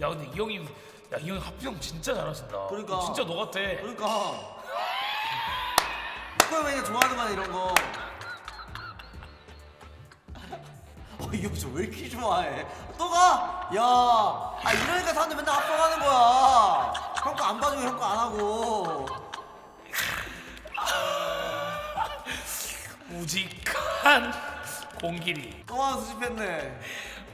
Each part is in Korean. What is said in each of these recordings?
야 근데 이 형이 야 이 형이 합병 진짜 잘하신다. 그러니까. 진짜 너 같아. 그러니까 코코형이 좋아하는만 이런 거. 어, 이형왜 이렇게 좋아해? 또 가? 야, 아 이러니까 사람들 맨날 합성하는 거야. 형 거 안 봐주고 형 거 안 하고. 우직한 공길이 또 하나 수집했네.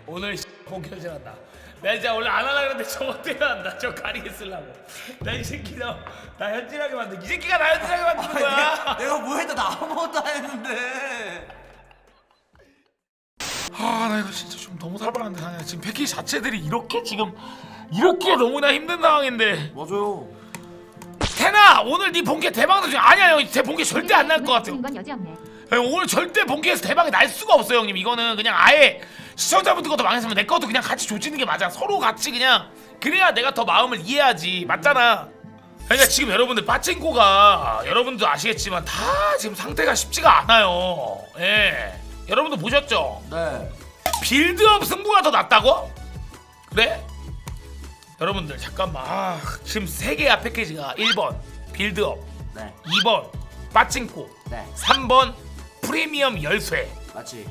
오늘 본결제한다. 나 진짜 원래 안 하려 했는데 저거 때문에 한다. 저 가리개 쓰려고. 나 이 새끼 너, 나 현질하게 만든 이 새끼가 나 현질하게 만드는 거야. 내가 뭐 했다 나 아무것도 안 했는데. 아 나 이거 진짜 좀 너무 살벌한데 상해. 지금 패키지 자체들이 이렇게 지금 이렇게 너무나 힘든 상황인데 맞아요. 태나 오늘 네 본캐 대박 나지 아니야 형. 제 본캐 절대 안 날 것 같아요. 건 여지 없네. 형, 오늘 절대 본캐에서 대박이 날 수가 없어요 형님. 이거는 그냥 아예 시청자분들 것도 망했으면 내 것도 그냥 같이 조지는 게 맞아. 서로 같이 그냥 그래야 내가 더 마음을 이해하지. 맞잖아. 그러니까 지금 여러분들 빠친코가 여러분도 아시겠지만 다 지금 상태가 쉽지가 않아요. 예. 여러분도 보셨죠? 네. 빌드업 승부가 더 낫다고? 그래? 여러분들 잠깐만 아, 지금 세 개야 패키지가 1번 빌드업 네. 2번 빠칭코 네. 3번 프리미엄 열쇠 맞지.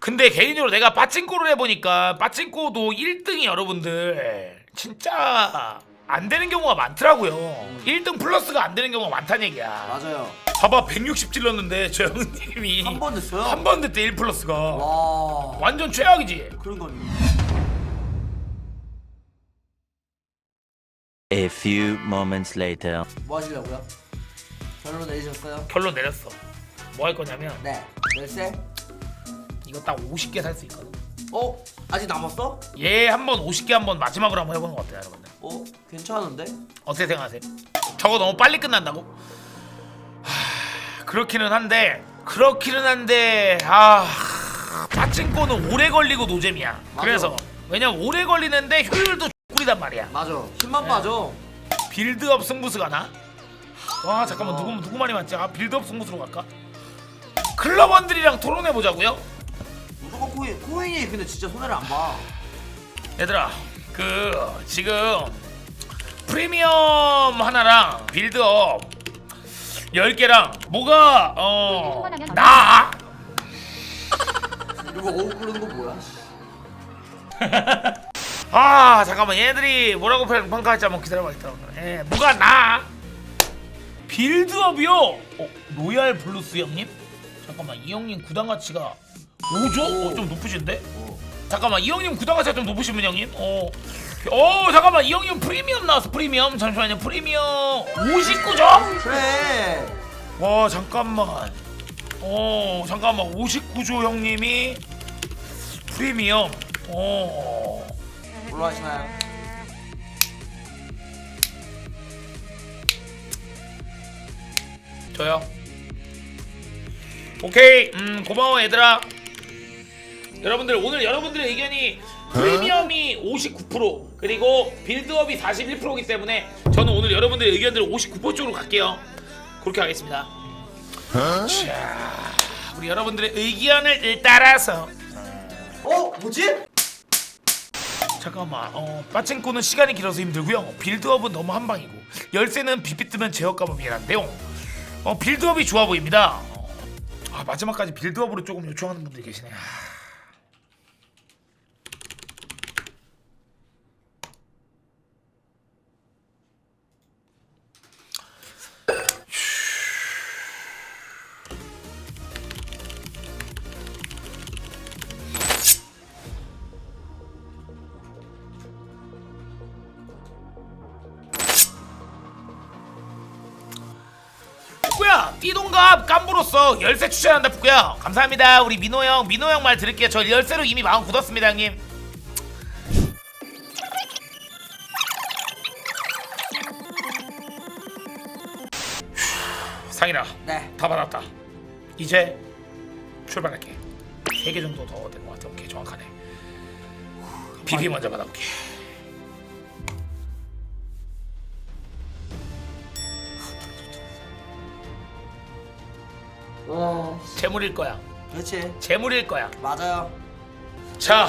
근데 개인적으로 내가 빠칭코를 해보니까 빠칭코도 1등이 여러분들 진짜 안 되는 경우가 많더라고요 1등 플러스가 안 되는 경우가 많다는 얘기야 맞아요. 봐봐 160 찔렀는데 저 형님이 한번 됐어요? 한 번 됐대 1 플러스가 와. 완전 최악이지 그런 거니. A few moments later. 뭐 하시려고요? 결론 내리셨어요? 결론 내렸어. 뭐 할 거냐면 네. 열쇠? 이거 딱 50개 살 수 있거든. 어? 아직 남았어? 얘 한번 50개 한번 마지막으로 한번 해보는 거 어때요, 여러분들? 어? 괜찮은데? 어떻게 생각하세요? 저거 너무 빨리 끝난다고? 하, 그렇기는 한데 그렇기는 한데 아 빠친코는 오래 걸리고 노잼이야. 맞아. 그래서 왜냐면 오래 걸리는데 효율도 꿀이단 말이야. 맞아. 힘만 네. 빠져. 빌드업 승부수가 나? 와 잠깐만 누구 누구 말이 맞지? 아 빌드업 승부수로 갈까? 클럽원들이랑 토론해 보자고요. 무조건 코인. 코인이 근데 진짜 손해를 안 봐. 얘들아 그 지금 프리미엄 하나랑 빌드업 10개랑 뭐가 어 나아? 이거 어우 끄는 거 뭐야? 아 잠깐만 얘들이 뭐라고 평- 평가할지 한번 기다려봐 일단 예, 뭐가 나? 빌드업이요? 어, 로얄 블루스 형님? 잠깐만 이 형님 구단 가치가 5조? 어, 좀 높으신데? 잠깐만 이 형님 구단 가치가 좀 높으신 분 형님? 어. 어 잠깐만 이 형님 프리미엄 나왔어 프리미엄 잠시만요 프리미엄 59조? 그래. 와 잠깐만 어 잠깐만 59조 형님이 프리미엄 어 뭘로 하시나요? 저요 오케이. 음 고마워 얘들아. 여러분들 오늘 여러분들의 의견이 프리미엄이 59% 그리고 빌드업이 41%이기 때문에 저는 오늘 여러분들의 의견대로 59% 쪽으로 갈게요. 그렇게 하겠습니다. 자 우리 여러분들의 의견을 따라서. 어? 뭐지? 잠깐만 어 빠친코는 시간이 길어서 힘들고요. 빌드업은 너무 한방이고 열쇠는 빗빗 뜨면 제어감은 미안한데요. 어 빌드업이 좋아 보입니다. 어, 아 마지막까지 빌드업으로 조금 요청하는 분들이 계시네 아. 띠동갑 깜부로써 열쇠 추천한다 북구야. 감사합니다. 우리 민호 형 민호 형 말 들을게요. 저 열쇠로 이미 마음 굳었습니다 형님. 휴, 상이라 네. 다 받았다. 이제 출발할게. 세 개 정도 더 된 것 같아. 오케이 정확하네. 비비 먼저 받아올게 와. 재물일 거야 그렇지. 재물일 거야 맞아요. 자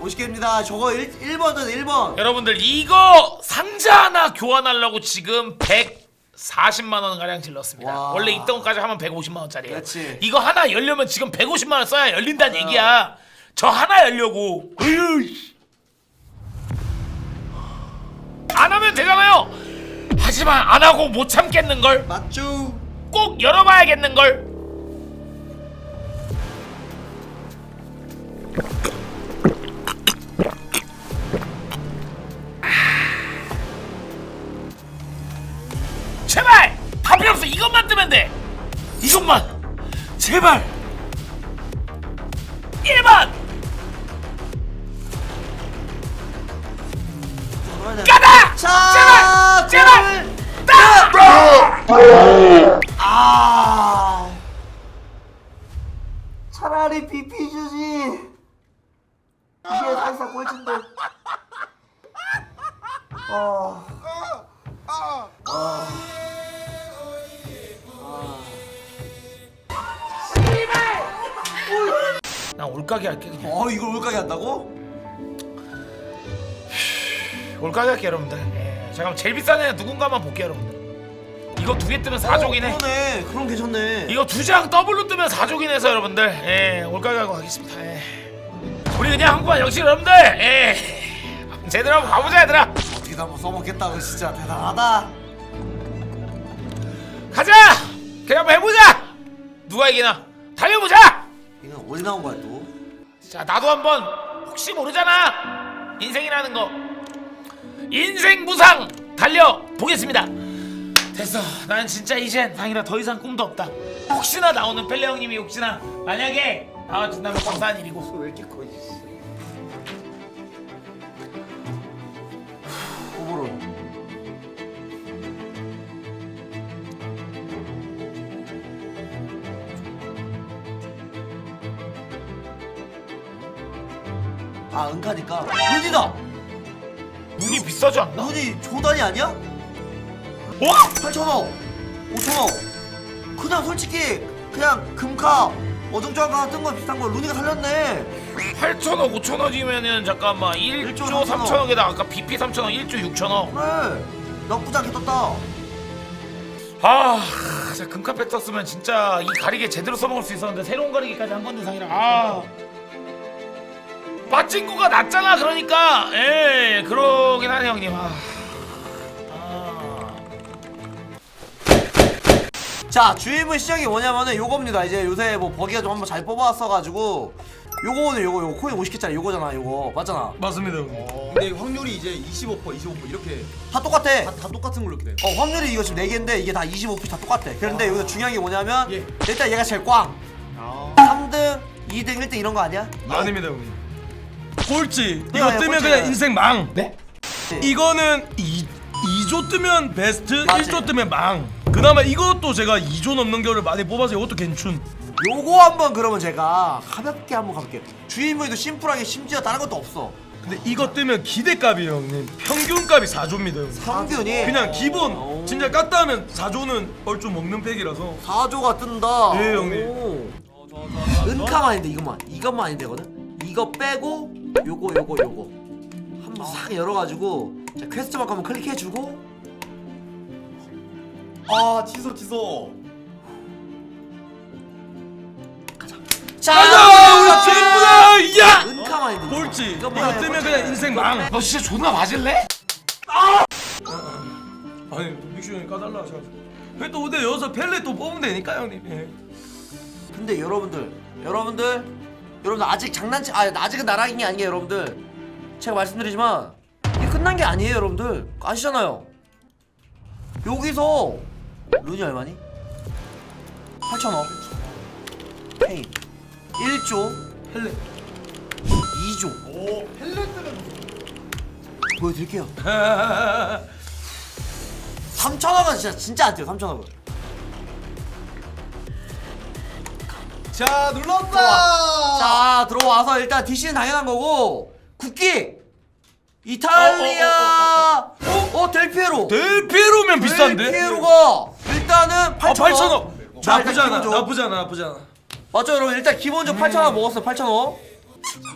50개입니다. 저거 1, 1번은 1번. 여러분들 이거 상자 하나 교환하려고 지금 140만 원 가량 질렀습니다. 와. 원래 있던 것까지 하면 150만 원짜리예요. 그렇지. 이거 하나 열려면 지금 150만 원 써야 열린다는 얘기야. 저 하나 열려고. 씨. 안 하면 되잖아요. 하지만 안 하고 못 참겠는 걸. 맞죠? 꼭 열어봐야겠는 걸. 없어 이것만 뜨면 돼. 이것만. 제발. 1번 가다 자, 제발! 골! 따! 아. 차라리 BP 주지. 이게 사실상 꼴찌인데. 아. 나 올가게 할게 그냥 어, 이걸 올가게 한다고? 올가게 할게 여러분들 예, 잠깐만 제일 비싼 애 누군가만 볼게 여러분들 이거 두 개 뜨면 4족이네 어, 그러네. 그럼 괜찮네. 이거 두 장 더블로 뜨면 4족이네 해서 여러분들 예, 올가게 하고 가겠습니다 예. 우리 그냥 한국만 역시 여러분들 예. 제대로 한번 가보자 얘들아 어떻게든 한번 써먹겠다고 진짜 대단하다. 가자 그냥 한번 해보자 누가 이기나 달려보자 이건 어디 나온 거야 또? 자 나도 한번 혹시 모르잖아. 인생이라는 거. 인생 무상 달려 보겠습니다. 됐어. 난 진짜 이젠 당이라 더 이상 꿈도 없다. 혹시나 나오는 펠레 형님이 혹시나 만약에 나와준다면 감사한 일이고. 왜 이렇게 커? 오 아 은카니까. 눈이다. 눈이 비싸지 않나? 눈이 조단이 아니야? 와 8천억 5천억 그냥 솔직히 그냥 금카 어정쩡한 뜬거 비슷한 거 루니가 살렸네. 8천억 5천억이면은 잠깐만 1조 1조 3천억에다. 아까 BP 3천억 1조 6천억 그래. 나쁘지 않게 떴다. 아, 진짜 금카페 떴으면 진짜 이 가리개 제대로 써먹을 수 있었는데 새로운 가리개까지 한 건데 상이라. 아 빠친구가 낫잖아 그러니까 예 그러긴 하네 형님 아. 아. 자 주임의 시작이 뭐냐면은 요겁니다 이제 요새 뭐 버기가 좀 한번 잘 뽑아왔어가지고 요거는 요거 요거 코인 50개짜리 요거잖아 요거 맞잖아 맞습니다 형님. 근데 확률이 이제 25% 25% 이렇게 다 똑같아 다, 다 똑같은 걸로 이렇게 돼요. 어 확률이 이거 지금 4개인데 이게 다 25%다 똑같아 그런데 여기서 중요한 게 뭐냐면 예. 일단 얘가 제일 꽝 아. 3등 2등 1등 이런 거 아니야? 아닙니다 형님. 꼴찌. 네, 이거 네, 뜨면 꼴찌예요. 그냥 인생 망. 네? 이거는 2 2조 뜨면 베스트, 맞지. 1조 뜨면 망. 그나마 이것도 제가 2조 넘는 거를 많이 뽑아서 이것도 괜춘. 요거 한번 그러면 제가 가볍게 한번 가볼게요 주인물도 심플하게 심지어 다른 것도 없어 근데 이거 뜨면 기대값이에요 형님. 평균값이 4조입니다 형님. 평균이 그냥 기본 오. 진짜 깠다 하면 4조는 얼추 먹는 팩이라서 4조가 뜬다 예, 형님. 오. 은카만 아닌데 이것만 이것만 아닌데 거든 이거 빼고 요거 요거 요거. 한번 싹 열어가지고 자, 퀘스트 마크 한번 클릭해주고. 아 취소 취소. 자. 가자! 우리 친구들! 야! 은카만 아닌데 꼴찌. 이거 해, 뜨면. 그냥 인생 망. 너 진짜 존나 맞을래? 아니 믹슈 형이 까달라 하셔가지고. 그래도 근데 여기서 펠레 또 뽑으면 되니까 형님. 예. 근데 여러분들 여러분들 여러분들 아직 장난치 아 아직은 나락인 게 아니에요 여러분들. 제가 말씀드리지만 이게 끝난 게 아니에요 여러분들. 아시잖아요. 여기서 룬이 얼마니? 8천억 페인. 1조. 펠레 2조. 오 뜨면 보여드릴게요. 3천억은 진짜 진짜 안 돼요 3천억은 자 눌렀다! 자 들어와서 일단 DC는 당연한 거고 국기 이탈리아! 어, 델피에로. 델피에로면 비싼데? 델피에로가 일단은 아 8천억 8천억 자, 나쁘지 일단 않아. 기본적으로. 나쁘지 않아 나쁘지 않아. 맞죠 여러분? 일단 기본적으로 8천원 먹었어요 8천원.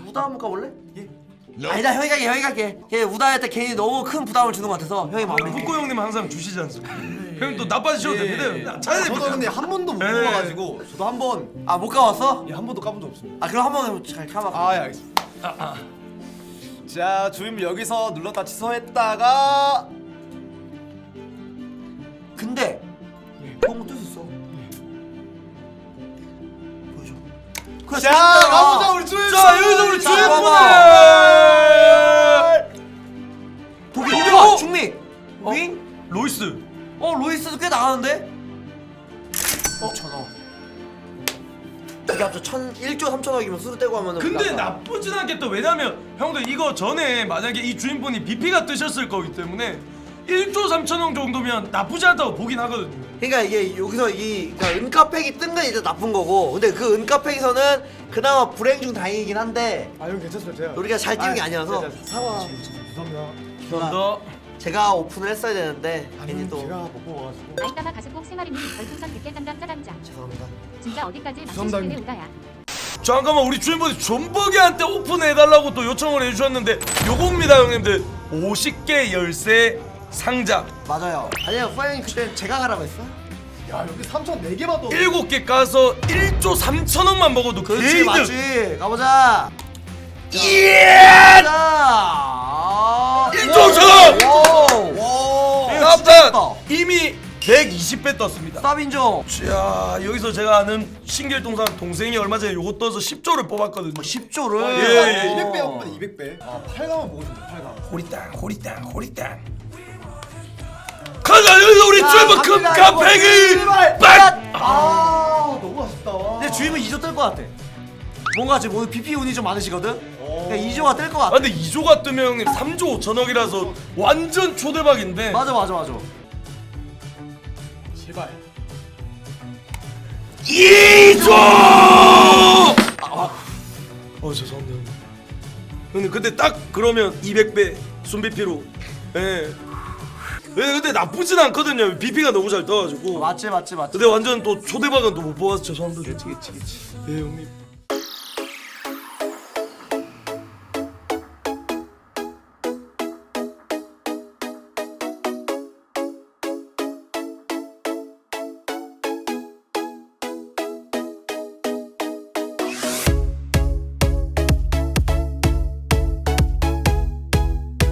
무다 한번 까볼래? 예. 아니다 형이 갈게 형이 갈게. 걔 우다한테 괜히 너무 큰 부담을 주는 것 같아서 형이 마무리 후코 형님 항상 주시지 않습니까? 형님 또 나빠지셔도 됩니다. 아, 잘해. 저도 근데 한 번도 못 예. 먹어가지고 저도 한 번 아 못 가봤어? 예, 한 번도 까본 적 없습니다. 아 그럼 한번잘 가봐 아, 예, 알겠습니다. 자, 주임 여기서 눌렀다 취소했다가 근데 그런 거뜰수 있어 보여줘 그래 자. 가보자 우리 주임. 자 여기서 우리 자, 주인분을 독일 독일! 독일 중미 윙? 로이스. 꽤 나가는데? 어 천억 이게 합쳐 천 1조 3천억이면 수루 떼고 하면은 근데. 나쁘진 않겠다. 왜냐면 형들 이거 전에 만약에 이 주인분이 BP가 뜨셨을 거기 때문에 1조 3천억 정도면 나쁘지 않다고 보긴 하거든요. 그러니까 이게 여기서 이 그러니까 은카팩이 뜬 건 이제 나쁜 거고 근데 그 은카팩에서는 그나마 불행 중 다행이긴 한데 아, 형 괜찮습니다. 제가 우리가 잘 띄운 게 아니라서 제가 사과 죄송합니다. 감사합니다. 제가 오픈을 했어야 되는데 아니, 괜히 또 제가 못 먹어가지고. 아이따마 가슴꼭 생활이니 별풍선 100개 깜깜 짜장장 죄송합니다. 진짜 어디까지 맞출 수. 있는 우다야. 잠깐만 우리 주인분이 존버기한테 오픈해달라고 또 요청을 해주셨는데 요겁니다 형님들. 50개 열쇠 상자. 맞아요. 아니요 후아형이 그때 제가 가라고 했어. 야, 여기 3천 4개만 더. 7개 까서 1조 3천억만 먹어도 그렇지 개이득. 맞지. 가보자. 예! 자 1조 3천억! 오 예, 깜짝 이미 120배 떴습니다 서빈종 자 여기서 제가 아는 신길동산 동생이 얼마 전에 요거 떠서 10조를 뽑았거든요 10조를 예, 예. 200배 한번 200배. 아, 8강만 보고 싶네. 8강. 호리땅 호리땅 호리땅 가자 여기서 우리 갑니다, 이거 제발. 빡! 아, 너무 아쉽다. 근데 주임은 2조 뜰것 같아 뭔가 지금 오늘 BP 운이 좀 많으시거든? 오. 그러니까 2조가 뜰것아 같아. 근데 2조가 뜨면 형님 3조 5천억이라서 완전 초대박인데. 맞아 맞아 맞아. 제발. 2조! 어 죄송합니다. 형님 형님 근데 딱 그러면 200배 순비피로. 예. 예 근데 나쁘진 않거든요. BP가 너무 잘 떠가지고. 맞지 맞지 맞지. 근데 완전 또 초대박은 또 못 뽑아서 죄송합니다. 그치 그치 그치. 예 형님